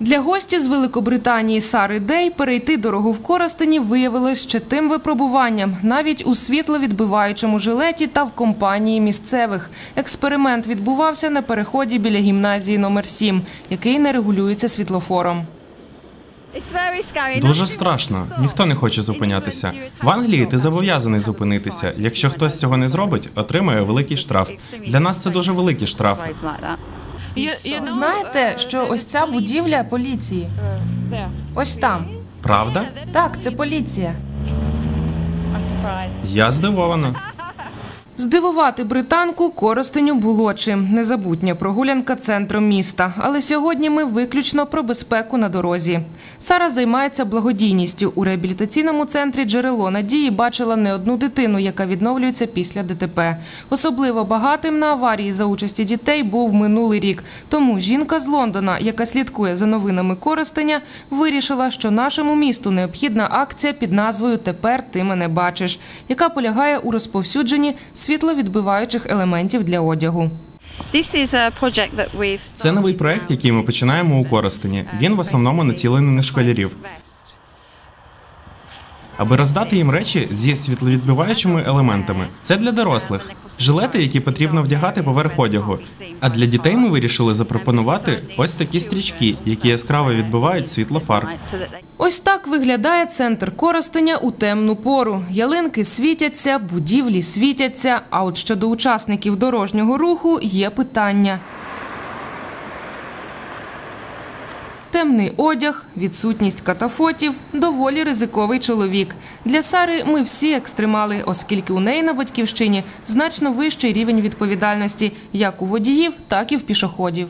Для гості з Великобританії Сари Дей перейти дорогу в Коростені виявилось ще тим випробуванням, навіть у світловідбиваючому жилеті та в компанії місцевих. Експеримент відбувався на переході біля гімназії номер 7 який не регулюється світлофором. Дуже страшно. Ніхто не хоче зупинятися. В Англії ти зобов'язаний зупинитися. Якщо хтось цього не зробить, отримає великий штраф. Для нас це дуже великий штраф. Знаєте, що ось ця будівля поліції? Ось там. Правда? Так, це поліція. Я здивована. Здивувати британку Коростеню було чим. Незабутня прогулянка центром міста. Але сьогодні ми виключно про безпеку на дорозі. Сара займається благодійністю. У реабілітаційному центрі джерело надії бачила не одну дитину, яка відновлюється після ДТП. Особливо багатим на аварії за участі дітей був минулий рік. Тому жінка з Лондона, яка слідкує за новинами Коростеня, вирішила, що нашому місту необхідна акція під назвою Тепер ти мене бачиш, яка полягає у розповсюдженні світловідбиваючих елементів для одягу. Це новий проект, який ми починаємо у Коростені. Він в основному націлений на школярів. Аби роздати їм речі зі світловідбиваючими елементами. Це для дорослих. Жилети, які потрібно вдягати поверх одягу. А для дітей ми вирішили запропонувати ось такі стрічки, які яскраво відбивають світло фар. Ось так виглядає центр Коростеня у темну пору. Ялинки світяться, будівлі світяться. А от щодо учасників дорожнього руху є питання. Темний одяг, відсутність катафотів, доволі ризиковий чоловік. Для Сари ми всі екстремали, оскільки у неї на батьківщині значно вищий рівень відповідальності як у водіїв, так і в пішоходів.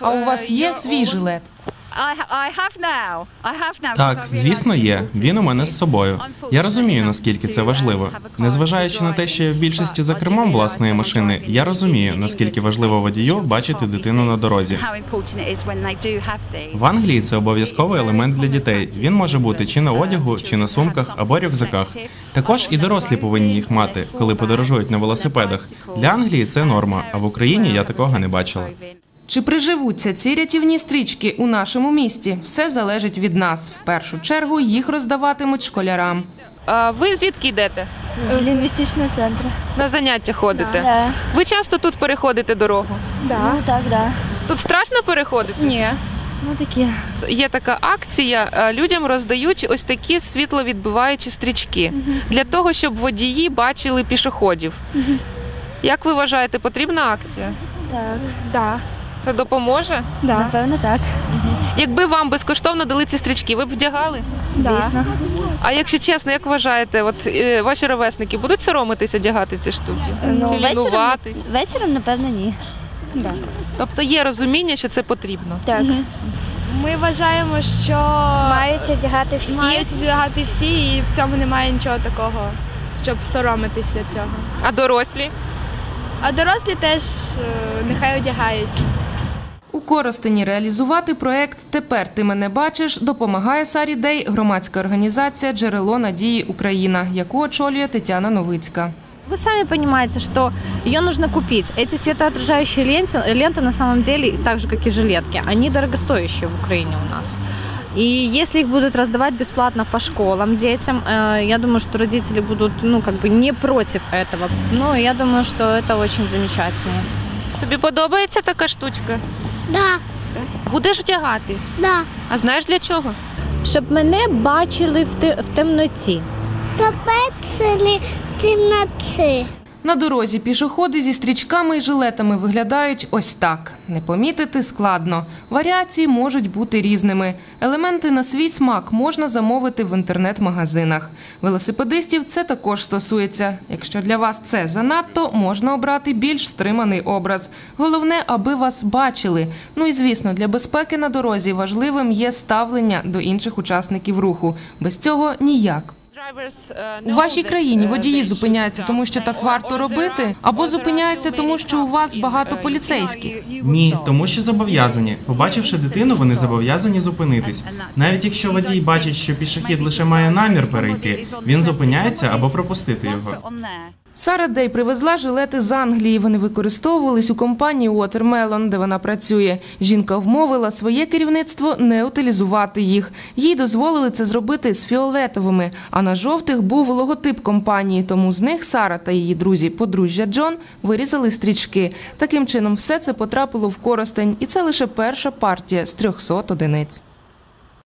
А у вас є свій жилет? Так, звісно, є. Він у мене з собою. Я розумію, наскільки це важливо. Незважаючи на те, що я в більшості за кермом власної машини, я розумію, наскільки важливо водію бачити дитину на дорозі. В Англії це обов'язковий елемент для дітей. Він може бути чи на одягу, чи на сумках або рюкзаках. Також і дорослі повинні їх мати, коли подорожують на велосипедах. Для Англії це норма, а в Україні я такого не бачила. Чи приживуться ці рятівні стрічки у нашому місті? Все залежить від нас. В першу чергу їх роздаватимуть школярам. А ви звідки йдете? З лінгвістичного центру. На заняття ходите? Да. Ви часто тут переходите дорогу? Да. Ну так, да. Тут страшно переходити? Ні. Ну такі. Є така акція. Людям роздають ось такі світловідбиваючі стрічки для того, щоб водії бачили пішоходів. Як ви вважаєте, потрібна акція? Так. Да. Це допоможе? Да. Напевно, так. Якби вам безкоштовно дали ці стрічки, ви б вдягали? Звісно. А якщо чесно, як вважаєте, от е, ваші ровесники будуть соромитися одягати ці штуки? Ну, Чи вечором, лінуватись? вечором, напевно, ні. Да. Тобто є розуміння, що це потрібно. Так. Ми вважаємо, що Мають одягати всі. мають одягати всі, і в цьому немає нічого такого, щоб соромитися цього. А дорослі? А дорослі теж е, нехай одягають. У Коростені реалізувати проект Тепер ти мене бачиш допомагає Сарі Дей громадська організація Джерело надії Україна, яку очолює Тетяна Новицька. Вы сами понимаете, что ее нужно купить. Эти светоотражающие ленты, ленты на самом деле, так же как и жилетки, они дорогостоящие в Украине у нас. И если их будут раздавать бесплатно по школам детям, э, я думаю, что родители будут, ну, как бы не против этого. Ну, я думаю, что это очень замечательно. Тобі подобається така штучка? Да, Будеш вдягати? да. А знаєш для чого? Щоб мене бачили в, темноті. те- в темноті. На дорозі пішоходи зі стрічками і жилетами виглядають ось так. Не помітити складно. Варіації можуть бути різними. Елементи на свій смак можна замовити в інтернет-магазинах. Велосипедистів це також стосується. Якщо для вас це занадто, можна обрати більш стриманий образ. Головне, аби вас бачили. Ну і звісно, для безпеки на дорозі важливим є ставлення до інших учасників руху. Без цього ніяк. У вашій країні водії зупиняються, тому що так варто робити, або зупиняються, тому що у вас багато поліцейських. Ні, тому що зобов'язані. Побачивши дитину, вони зобов'язані зупинитись. Навіть якщо водій бачить, що пішохід лише має намір перейти, він зупиняється або пропустити його. Сара Дей привезла жилети з Англії. Вони використовувались у компанії Watermelon, де вона працює. Жінка вмовила своє керівництво не утилізувати їх. Їй дозволили це зробити з фіолетовими, а на жовтих був логотип компанії. Тому з них Сара та її друзі, подружжя Джон, вирізали стрічки. Таким чином, все це потрапило в Коростень, і це лише перша партія з 300 одиниць.